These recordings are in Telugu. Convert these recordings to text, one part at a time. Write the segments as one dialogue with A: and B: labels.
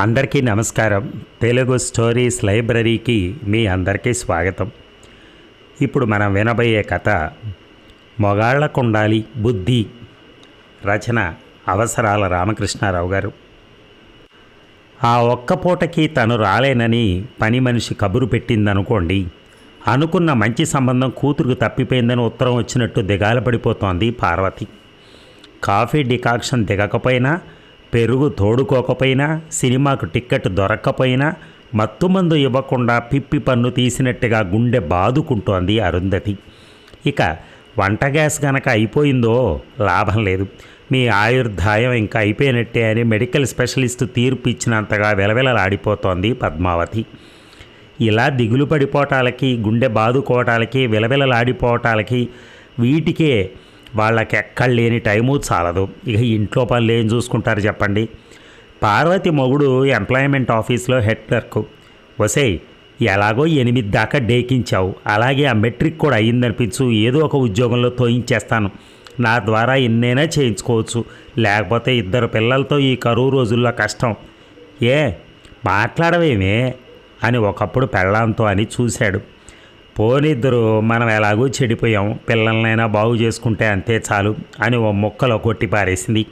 A: అందరికీ నమస్కారం. తెలుగు స్టోరీస్ లైబ్రరీకి మీ అందరికీ స్వాగతం. ఇప్పుడు మనం వినబోయే కథ మొగాళ్ళకుండాలి బుద్ధి రచన అవసరాల రామకృష్ణారావు గారు. ఆ ఒక్క పూటకి తను రాలేనని పని మనిషి కబురు పెట్టిందనుకోండి అనుకున్న మంచి సంబంధం కూతురుకు తప్పిపోయిందని ఉత్తరం వచ్చినట్టు దిగాల పడిపోతోంది పార్వతి. కాఫీ డికాక్షన్ దిగకపోయినా పెరుగు తోడుకోకపోయినా సినిమాకు టిక్కెట్ దొరక్కపోయినా మత్తుమందు ఇవ్వకుండా పిప్పి పన్ను తీసినట్టుగా గుండె బాదుకుంటోంది అరుంధతి. ఇక వంట గ్యాస్ గనక అయిపోయిందో లాభం లేదు. మీ ఆయుర్దాయం ఇంకా అయిపోయినట్టే అని మెడికల్ స్పెషలిస్ట్ తీర్పు ఇచ్చినంతగా వెలవెలలాడిపోతోంది పద్మావతి. ఇలా దిగులు పడిపోవటాలకి గుండె బాదుకోవటాలకి విలవిలలాడిపోవటాలకి వీటికే వాళ్ళకి ఎక్కడ లేని టైము చాలదు. ఇక ఇంట్లో పనులు ఏం చూసుకుంటారు చెప్పండి. పార్వతి మొగుడు ఎంప్లాయ్మెంట్ ఆఫీస్లో హెడ్ క్లర్క్. వసే ఎలాగో ఎనిమిది దాకా డేకించావు. అలాగే ఆ మెట్రిక్ కూడా అయ్యిందనిపించు ఏదో ఒక ఉద్యోగంలో తోయించేస్తాను. నా ద్వారా ఎన్నైనా చేయించుకోవచ్చు. లేకపోతే ఇద్దరు పిల్లలతో ఈ కరువు రోజుల్లో కష్టం. ఏ మాట్లాడవేమే అని ఒకప్పుడు పెళ్ళాంతో అని చూశాడు. పోనిద్దరు మనం ఎలాగూ చెడిపోయాం. పిల్లలనైనా బాగు చేసుకుంటే అంతే చాలు అని ఓ మొక్కలో కొట్టి పారేసింది.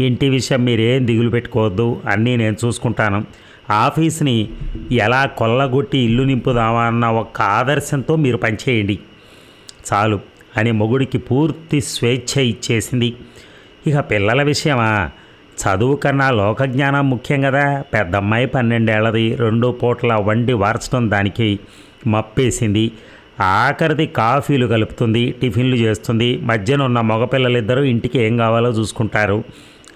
A: ఇంటి విషయం మీరేం దిగులు పెట్టుకోవద్దు అన్నీ నేను చూసుకుంటాను. ఆఫీస్ని ఎలా కొల్లగొట్టి ఇల్లు నింపుదామా అన్న ఒక ఆదర్శంతో మీరు పనిచేయండి. చాలు అని మొగుడికి పూర్తి స్వేచ్ఛ ఇచ్చేసింది. ఇక పిల్లల విషయమా? చదువు కన్నా లోకజ్ఞానం ముఖ్యం కదా. పెద్దమ్మాయి పన్నెండేళ్ళది రెండు పూట్ల వండి వార్చడం దానికి. మప్పేసింది. ఆఖరిది కాఫీలు కలుపుతుంది టిఫిన్లు చేస్తుంది. మధ్యన ఉన్న మగపిల్లలిద్దరూ ఇంటికి ఏం కావాలో చూసుకుంటారు.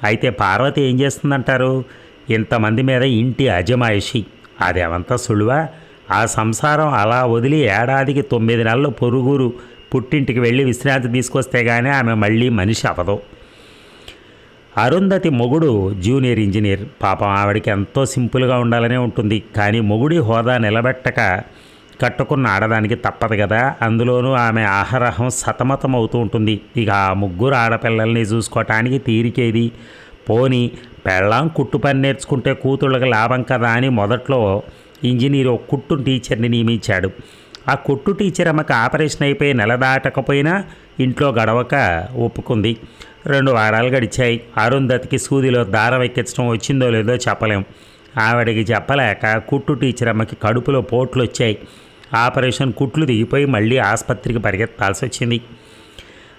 A: అయితే పార్వతి ఏం చేస్తుందంటారు? ఇంతమంది మీద ఇంటి అజమాయిషి. అదేమంతా సులువా? ఆ సంసారం అలా వదిలి ఏడాదికి తొమ్మిది నెలలు పొరుగురు పుట్టింటికి వెళ్ళి విశ్రాంతి తీసుకొస్తే కానీ ఆమె మళ్ళీ మనిషి అవదు అరుంధతి మొగుడు జూనియర్ ఇంజనీర్. పాపం ఆవిడకి ఎంతో సింపుల్గా ఉండాలనే ఉంటుంది. కానీ మొగుడి హోదా నిలబెట్టక కట్టుకున్న ఆడదానికి తప్పదు కదా. అందులోనూ ఆమె ఆహారహం సతమతం అవుతూ ఉంటుంది. ఇక ఆ ముగ్గురు ఆడపిల్లల్ని చూసుకోవటానికి తీరికేది? పోని పెళ్ళాం కుట్టు పని నేర్చుకుంటే కూతుళ్ళకి లాభం కదా అని మొదట్లో ఇంజనీర్ ఒక కుట్టు టీచర్ని నియమించాడు. ఆ కుట్టు టీచర్ ఆమెకు ఆపరేషన్ అయిపోయి నెల దాటకపోయినా ఇంట్లో గడవక ఒప్పుకుంది. రెండు వారాలు గడిచాయి. అరుంధతికి సూదిలో దారం ఎక్కించడం వచ్చిందో లేదో చెప్పలేం. ఆవిడకి చెప్పలేక కుట్టు టీచర్ అమ్మకి కడుపులో పోట్లు వచ్చాయి ఆపరేషన్ కుట్లు దిగిపోయి మళ్ళీ ఆసుపత్రికి పరిగెత్తాల్సి వచ్చింది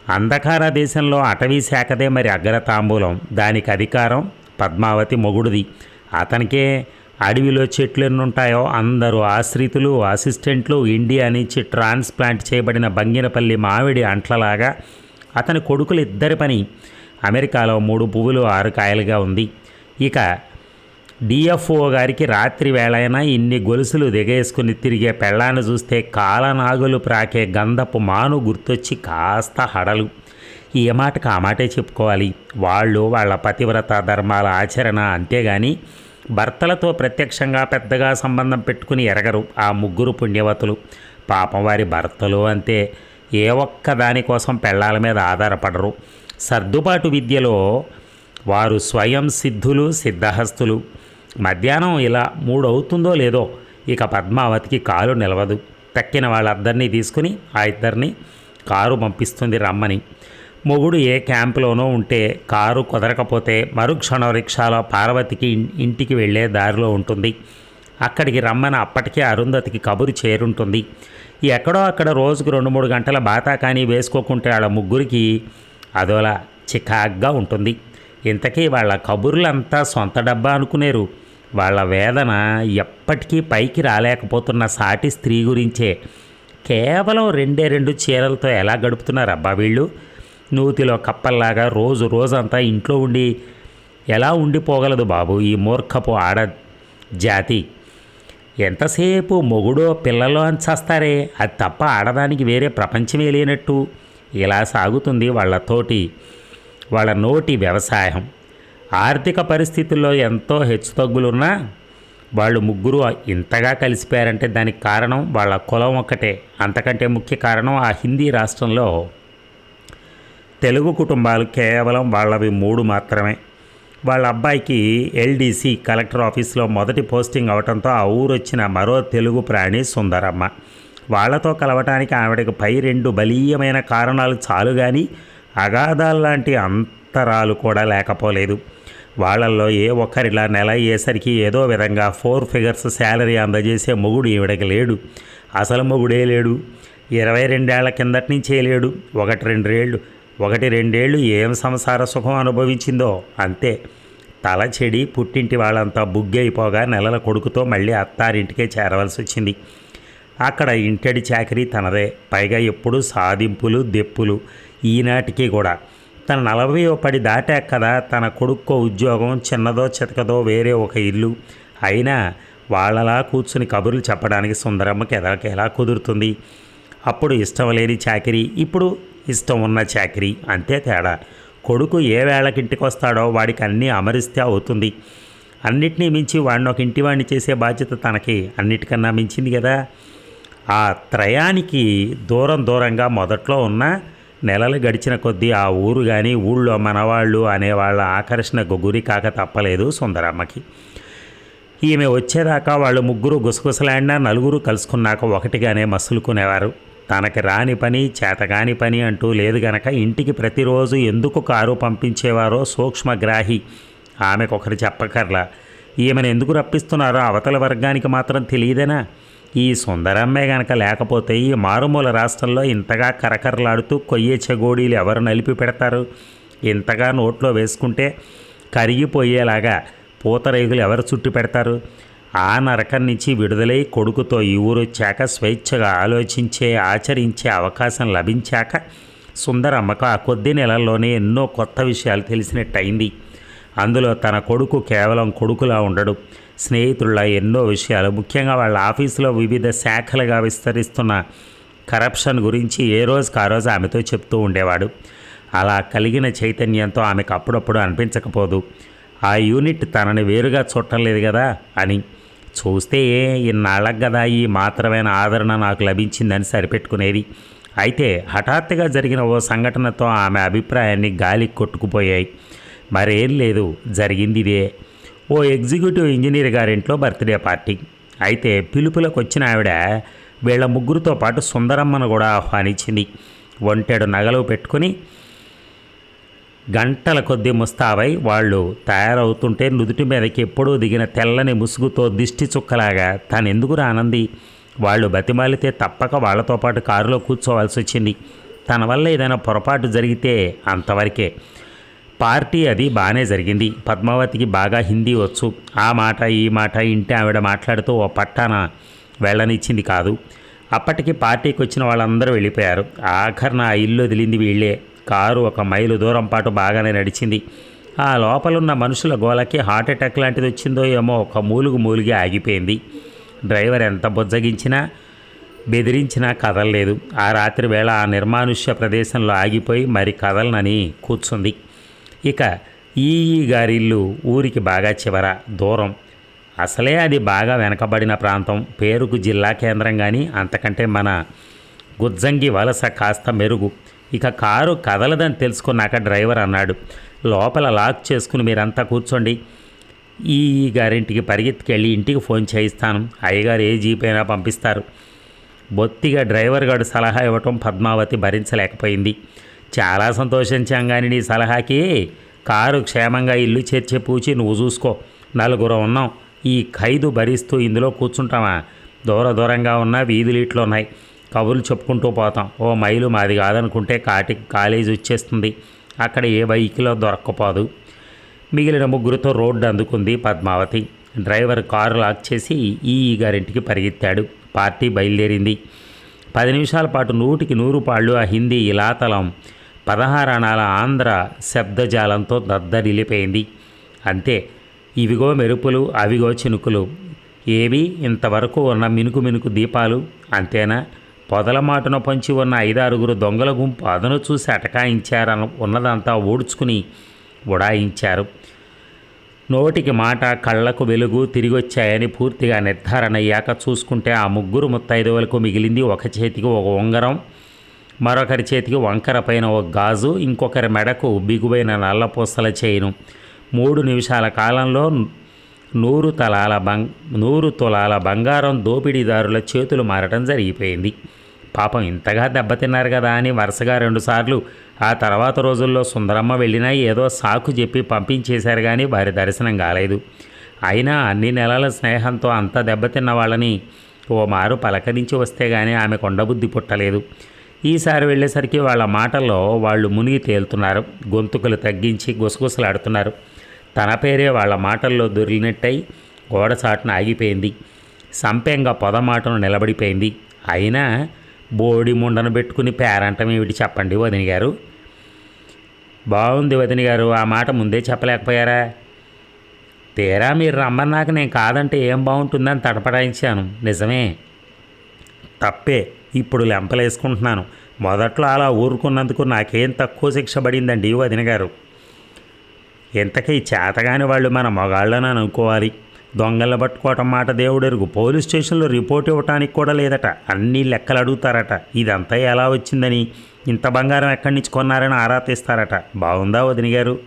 A: అంధకార దేశంలో అటవీ శాఖదే మరి అగ్రతాంబూలం. దానికి అధికారం పద్మావతి మొగుడుది. అతనికే అడవిలో చెట్లు ఎన్ని ఉంటాయో అందరూ ఆశ్రితులు అసిస్టెంట్లు ఇండియా నుంచి ట్రాన్స్ప్లాంట్ చేయబడిన బంగినపల్లి మామిడి అంట్లలాగా అతని కొడుకులు ఇద్దరి పని అమెరికాలో మూడు పువ్వులు ఆరు కాయలుగా ఉంది. ఇక డిఎఫ్ఓ గారికి రాత్రి వేళైనా ఇన్ని గొలుసులు దిగేసుకుని తిరిగే పెళ్ళాన్ని చూస్తే కాలనాగులు ప్రాకే గంధపు మాను గుర్తొచ్చి కాస్త హడలు. ఈ మాటకు ఆ మాటే చెప్పుకోవాలి. వాళ్ళు వాళ్ళ పతివ్రత ధర్మాల ఆచరణ అంతేగాని భర్తలతో ప్రత్యక్షంగా పెద్దగా సంబంధం పెట్టుకుని ఎరగరు ఆ ముగ్గురు పుణ్యవతులు. పాపం వారి భర్తలు అంతే. ఏ ఒక్క దానికోసం పెళ్ళాల మీద ఆధారపడరు. సర్దుబాటు విద్యలో వారు స్వయం సిద్ధులు సిద్ధహస్తులు. మధ్యాహ్నం ఇలా మూడు అవుతుందో లేదో ఇక పద్మావతికి కాలు నిలవదు. తక్కిన వాళ్ళందరినీ తీసుకుని ఆ ఇద్దరిని కారు పంపిస్తుంది రమ్మని. మొగుడు ఏ క్యాంపులోనో ఉంటే కారు కుదరకపోతే మరుక్షణం రిక్షాలో పార్వతికి ఇంటికి వెళ్ళే దారిలో ఉంటుంది. అక్కడికి రమ్మని అప్పటికే అరుంధతికి కబురు చేరుంటుంది. ఎక్కడో అక్కడ రోజుకు రెండు మూడు గంటల బాతా కానీ వేసుకోకుంటే వాళ్ళ ముగ్గురికి అదోలా చికాగ్గా ఉంటుంది. ఇంతకీ వాళ్ళ కబుర్లంతా సొంత డబ్బా అనుకునేరు. వాళ్ళ వేదన ఎప్పటికీ పైకి రాలేకపోతున్న సాటి స్త్రీ గురించే. కేవలం రెండే రెండు చీరలతో ఎలా గడుపుతున్నారబ్బా వీళ్ళు? నూతిలో కప్పల్లాగా రోజు రోజంతా ఇంట్లో ఉండి ఎలా ఉండిపోగలదు బాబు ఈ మూర్ఖపు ఆడ జాతి? ఎంతసేపు మొగుడో పిల్లలో అని చేస్తారే అది తప్ప ఆడదానికి వేరే ప్రపంచమే లేనట్టు. ఇలా సాగుతుంది వాళ్ళతోటి వాళ్ళ నోటి వ్యవసాయం. ఆర్థిక పరిస్థితుల్లో ఎంతో హెచ్చుతగ్గులున్నా వాళ్ళు ముగ్గురు ఇంతగా కలిసిపోయారంటే దానికి కారణం వాళ్ళ కులం ఒక్కటే. అంతకంటే ముఖ్య కారణం ఆ హిందీ రాష్ట్రంలో తెలుగు కుటుంబాలు కేవలం వాళ్ళవి మూడు మాత్రమే. వాళ్ళ అబ్బాయికి ఎల్డీసీ కలెక్టర్ ఆఫీస్లో మొదటి పోస్టింగ్ అవడంతో ఆ ఊరు వచ్చిన మరో తెలుగు ప్రాణి సుందరమ్మ. వాళ్ళతో కలవటానికి ఆవిడకి పై రెండు బలీయమైన కారణాలు చాలు కానీ అగాధాలు లాంటి అంత ఉత్తరాలు కూడా లేకపోలేదు. వాళ్ళల్లో ఏ ఒక్కరిలా నెల అయ్యేసరికి ఏదో విధంగా ఫోర్ ఫిగర్స్ శాలరీ అందజేసే మొగుడు ఈవిడకి లేడు. అసలు మొగుడే లేడు. ఇరవై రెండేళ్ళ కిందటి నుంచే లేడు. ఒకటి రెండేళ్ళు ఒకటి రెండేళ్ళు ఏం సంసార సుఖం అనుభవించిందో అంతే. తల చెడి పుట్టింటి వాళ్ళంతా బుగ్గైపోగా నెలల కొడుకుతో మళ్ళీ అత్తారింటికే చేరవలసి వచ్చింది. అక్కడ ఇంటడి చాకరీ తనదే. పైగా ఎప్పుడు సాధింపులు దెప్పులు ఈనాటికి కూడా. తన నలభై పడి దాటాక కదా తన కొడుక్కో ఉద్యోగం చిన్నదో చితకదో వేరే ఒక ఇల్లు. అయినా వాళ్ళలా కూర్చుని కబుర్లు చెప్పడానికి సుందరమ్మకి ఎదలకి ఎలా కుదురుతుంది. అప్పుడు ఇష్టం లేని చాకరీ ఇప్పుడు ఇష్టం ఉన్న చాకరీ అంతే తేడా. కొడుకు ఏ వేళకి ఇంటికి వస్తాడో వాడికి అన్నీ అమరిస్తే అవుతుంది. అన్నిటినీ మించి వాడిని ఒక ఇంటి వాడిని చేసే బాధ్యత తనకి అన్నిటికన్నా మించింది కదా. ఆ త్రయానికి దూరం దూరంగా మొదట్లో ఉన్న నెలలు గడిచిన కొద్దీ ఆ ఊరు కానీ ఊళ్ళో మనవాళ్ళు అనేవాళ్ళ ఆకర్షణకు గురి కాక తప్పలేదు సుందరమ్మకి. ఈమె వచ్చేదాకా వాళ్ళు ముగ్గురు గుసగుసలాడినా నలుగురు కలుసుకున్నాక ఒకటిగానే మసులుకునేవారు. తనకి రాని పని చేతగాని పని అంటూ లేదు గనక ఇంటికి ప్రతిరోజు ఎందుకు కారు పంపించేవారో సూక్ష్మగ్రాహి ఆమెకొకరు చెప్పకర్లా ఈమెను ఎందుకు రప్పిస్తున్నారో అవతల వర్గానికి మాత్రం తెలియదేనా? ఈ సుందరమ్మే గనక లేకపోతే ఈ మారుమూల రాష్ట్రంలో ఇంతగా కరకరలాడుతూ కొయ్యే చెగోడీలు ఎవరు నలిపి పెడతారు? ఇంతగా నోట్లో వేసుకుంటే కరిగిపోయేలాగా పూతరేగులు ఎవరు చుట్టి పెడతారు? ఆ నరకం నుంచి విడుదలై కొడుకుతో ఈ ఊరొచ్చాక స్వేచ్ఛగా ఆలోచించే ఆచరించే అవకాశం లభించాక సుందరమ్మకు ఆ కొద్ది నెలల్లోనే ఎన్నో కొత్త విషయాలు తెలిసినట్టయింది. అందులో తన కొడుకు కేవలం కొడుకులా ఉండడు. స్నేహితుల ఎన్నో విషయాలు. ముఖ్యంగా వాళ్ళ ఆఫీసులో వివిధ శాఖలుగా విస్తరిస్తున్న కరప్షన్ గురించి ఏ రోజుకి ఆ రోజు ఆమెతో చెప్తూ ఉండేవాడు. అలా కలిగిన చైతన్యంతో ఆమెకు అప్పుడప్పుడు అనిపించకపోదు. ఆ యూనిట్ తనని వేరుగా చూడటం కదా అని. చూస్తే ఏ ఇన్నాళ్ళకు కదా ఈ మాత్రమైన ఆదరణ నాకు లభించిందని సరిపెట్టుకునేది. అయితే హఠాత్తుగా జరిగిన ఓ సంఘటనతో ఆమె అభిప్రాయాన్ని గాలి కొట్టుకుపోయాయి. మరేం లేదు జరిగింది ఇదే ఓ ఎగ్జిక్యూటివ్ ఇంజనీర్ గారింట్లో బర్త్డే పార్టీ. అయితే పిలుపులకు వచ్చిన ఆవిడ వీళ్ళ ముగ్గురితో పాటు సుందరమ్మను కూడా ఆహ్వానించింది. ఒంటెడు నగలు పెట్టుకుని గంటల కొద్దీ ముస్తాబై వాళ్ళు తయారవుతుంటే నుదుటి మీదకి ఎప్పుడూ దిగిన తెల్లని ముసుగుతో దిష్టి చుక్కలాగా తనెందుకు రానంది వాళ్ళు బతిమాలితే తప్పక వాళ్ళతో పాటు కారులో కూర్చోవాల్సి వచ్చింది తన వల్ల ఏదైనా పొరపాటు జరిగితే అంతవరకే. పార్టీ అది బాగానే జరిగింది. పద్మావతికి బాగా హిందీ వచ్చు. ఆ మాట ఈ మాట ఇంటి ఆవిడ మాట్లాడుతూ ఓ పట్టాన వెళ్ళనిచ్చింది కాదు. అప్పటికి పార్టీకి వచ్చిన వాళ్ళందరూ వెళ్ళిపోయారు. ఆఖరిన ఆ ఇల్లు వదిలింది వీళ్ళే. కారు ఒక మైలు దూరం పాటు బాగానే నడిచింది. ఆ లోపలున్న మనుషుల గోలకి హార్ట్అటాక్ లాంటిది వచ్చిందో ఏమో ఒక మూలుగు మూలిగి ఆగిపోయింది. డ్రైవర్ ఎంత బుజ్జగించినా బెదిరించినా కదలలేదు. ఆ రాత్రి వేళ ఆ నిర్మానుష్య ప్రదేశంలో ఆగిపోయి మరి కదలనని కూర్చుంది. ఇక ఈ గారిల్లు ఊరికి బాగా చివర దూరం. అసలే అది బాగా వెనకబడిన ప్రాంతం. పేరుకు జిల్లా కేంద్రం కానీ అంతకంటే మన గుజ్జంగి వలస కాస్త మెరుగు. ఇక కారు కదలదని తెలుసుకున్నాక డ్రైవర్ అన్నాడు లోపల లాక్ చేసుకుని మీరంతా కూర్చోండి. ఈ గారింటికి పరిగెత్తుకెళ్ళి ఇంటికి ఫోన్ చేయిస్తాను. అయ్యగారు ఏ జీప్ అయినా పంపిస్తారు. బొత్తిగా డ్రైవర్ గారు సలహా ఇవ్వటం పద్మావతి భరించలేకపోయింది. చాలా సంతోషించాం కానీ నీ సలహాకి కారు క్షేమంగా ఇల్లు చేర్చే పూచి నువ్వు చూసుకో. నలుగురు ఉన్నాం. ఈ ఖైదు భరిస్తూ ఇందులో కూర్చుంటామా? దూర దూరంగా ఉన్న వీధులు ఉన్నాయి. కబుర్లు చెప్పుకుంటూ పోతాం. ఓ మైలు మాది కాదనుకుంటే కాటి కాలేజీ వచ్చేస్తుంది. అక్కడ ఏ బైక్లో దొరక్కపోదు. మిగిలిన ముగ్గురితో రోడ్డు అందుకుంది పద్మావతి. డ్రైవర్ కారు లాక్ చేసి ఈ గారింటికి పరిగెత్తాడు. పార్టీ బయలుదేరింది. పది నిమిషాల పాటు నూటికి నూరు పాళ్ళు ఆ హిందీ ఇలాతలం పదహారణాల ఆంధ్ర శబ్దజాలంతో దద్దరిల్లిపోయింది అంతే ఇవిగో మెరుపులు అవిగో చినుకులు. ఏవి ఇంతవరకు ఉన్న మినుకు మినుకు దీపాలు? అంతేనా? పొదల మాటున పంచి ఉన్న ఐదారుగురు దొంగల గుంపు అదను చూసి అటకాయించారన ఉన్నదంతా ఊడ్చుకుని ఉడాయించారు. నోటికి మాట కళ్ళకు వెలుగు తిరిగొచ్చాయని పూర్తిగా నిర్ధారణ అయ్యాక చూసుకుంటే ఆ ముగ్గురు ముత్తైదువులకు మిగిలింది ఒక చేతికి ఒక ఉంగరం. మరొకరి చేతికి వంకర పైన ఒక గాజు ఇంకొకరి మెడకు బిగువైన నల్లపూసల చేయును మూడు నిమిషాల కాలంలో నూరు తలాల బంగ్ నూరు తులాల బంగారం దోపిడీదారుల చేతులు మారటం జరిగిపోయింది. పాపం ఇంతగా దెబ్బతిన్నారు కదా అని వరుసగా రెండుసార్లు ఆ తర్వాత రోజుల్లో సుందరమ్మ వెళ్ళినా ఏదో సాకు చెప్పి పంపించేశారు కానీ వారి దర్శనం కాలేదు. అయినా అన్ని నెలల స్నేహంతో అంత దెబ్బతిన్న వాళ్ళని ఓ మారు పలకరించి వస్తే గానీ ఆమె కొండబుద్ధి పుట్టలేదు. ఈసారి వెళ్ళేసరికి వాళ్ళ మాటల్లో వాళ్ళు మునిగి తేలుతున్నారు. గొంతుకులు తగ్గించి గుసగుసలాడుతున్నారు. తన పేరే వాళ్ళ మాటల్లో దొరికినట్టయి గోడ చాటున ఆగిపోయింది. సంపెంగ పొదమాటను నిలబడిపోయింది. అయినా బోడి ముండను పెట్టుకుని పేరంటం ఏమిటి చెప్పండి వదిన గారు. బాగుంది వదిన గారు ఆ మాట ముందే చెప్పలేకపోయారా? తీరా మీరు రమ్మన్నాక నేను కాదంటే ఏం బాగుంటుందని తటపడాయించాను నిజమే. తప్పే. ఇప్పుడు లెంపలేసుకుంటున్నాను. మొదట్లో అలా ఊరుకున్నందుకు నాకేం తక్కువ శిక్ష పడిందండి వదిన గారు. ఇంతకీ చేతగాని వాళ్ళు మన మగాళ్ళని అనుకోవాలి. దొంగలు పట్టుకోవటం మాట దేవుడెరుగు. పోలీస్ స్టేషన్లో రిపోర్ట్ ఇవ్వటానికి కూడా లేదట. అన్ని లెక్కలు అడుగుతారట. ఇదంతా ఎలా వచ్చిందని ఇంత బంగారం ఎక్కడి నుంచి కొన్నారని ఆరా తీస్తారట. బాగుందా వదిన గారు?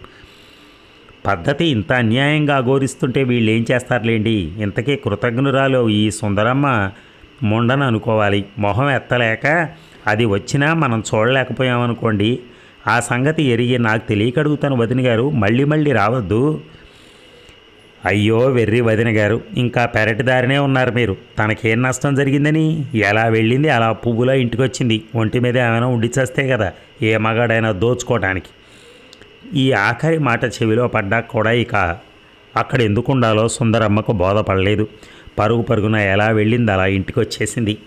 A: పద్ధతి ఇంత అన్యాయంగా అఘోరిస్తుంటే వీళ్ళు ఏం చేస్తారులేండి? ఇంతకీ కృతజ్ఞురాలు ఈ సుందరమ్మ ముండను అనుకోవాలి. మొహం ఎత్తలేక అది వచ్చినా మనం చూడలేకపోయామనుకోండి. ఆ సంగతి ఎరిగి నాకు తెలియక అడుగుతాను వదిన గారు. మళ్ళీ మళ్ళీ రావద్దు. అయ్యో వెర్రి వదిన గారు. ఇంకా పెరటిదారినే ఉన్నారు మీరు. తనకేం నష్టం జరిగిందని? ఎలా వెళ్ళింది? అలా పువ్వులా ఇంటికొచ్చింది. ఒంటి మీద ఏమైనా ఉండిచేస్తే కదా ఏ మగాడైనా దోచుకోవడానికి ఈ ఆఖరి మాట చెవిలో పడ్డా కూడా ఇక అక్కడ ఎందుకు ఉండాలో సుందరమ్మకు బోధపడలేదు. పరుగు పరుగున ఎలా వెళ్ళింది అలా ఇంటికి వచ్చేసింది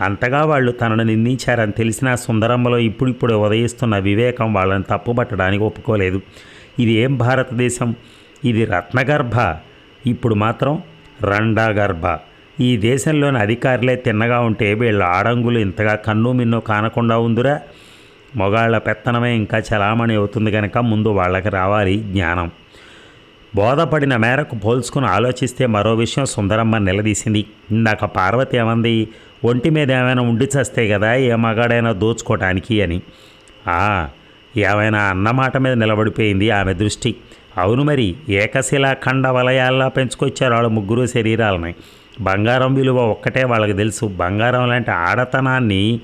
A: అంతగా వాళ్ళు తనను నిందించారని తెలిసిన సుందరమ్మలో ఇప్పుడిప్పుడు ఉదయిస్తున్న వివేకం వాళ్ళని తప్పుపట్టడానికి ఒప్పుకోలేదు. ఇది ఏం భారతదేశం? ఇది రత్నగర్భ. ఇప్పుడు మాత్రం రండాగర్భ. ఈ దేశంలోని అధికారులే తిన్నగా ఉంటే వీళ్ళ ఆడంగులు ఇంతగా కన్ను మిన్ను కానకుండా ఉందిరా. మొగాళ్ళ పెత్తనమే ఇంకా చలామణి అవుతుంది కనుక ముందు వాళ్ళకి రావాలి జ్ఞానం. బోధపడిన మేరకు పోల్చుకుని ఆలోచిస్తే మరో విషయం సుందరమ్మ నిలదీసింది. ఇందాక పార్వతి ఏమంది? ఒంటి మీద ఏమైనా ఉండి చస్తే కదా ఏ మగాడైనా దోచుకోవటానికి అని. ఏమైనా అన్నమాట మీద నిలబడిపోయింది ఆమె దృష్టి. అవును మరి ఏకశిలా ఖండ వలయాల్లా పెంచుకొచ్చారు వాళ్ళ ముగ్గురు శరీరాలని. బంగారం విలువ ఒక్కటే వాళ్ళకి తెలుసు. బంగారం లాంటి ఆడతనాన్ని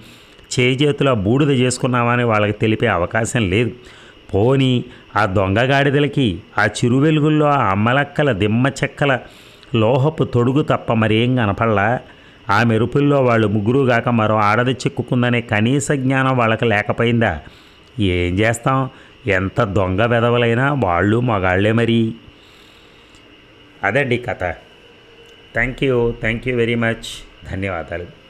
A: చేతిలో బూడిద చేసుకున్నామని వాళ్ళకి తెలిపే అవకాశం లేదు. పోని ఆ దొంగ గాడిదలకి ఆ చిరు వెలుగుల్లో ఆ అమ్మలక్కల దిమ్మ చెక్కల లోహపు తొడుగు తప్ప మరేం కనపడలా? ఆ మెరుపుల్లో వాళ్ళు ముగ్గురు గాక మరో ఆడది చిక్కుకుందనే కనీస జ్ఞానం వాళ్ళకి లేకపోయిందా? ఏం చేస్తాం? ఎంత దొంగ వెదవలైనా వాళ్ళు మగాళ్ళే మరి. అదండి కథ. Thank you. Thank you very much. ధన్యవాదాలు.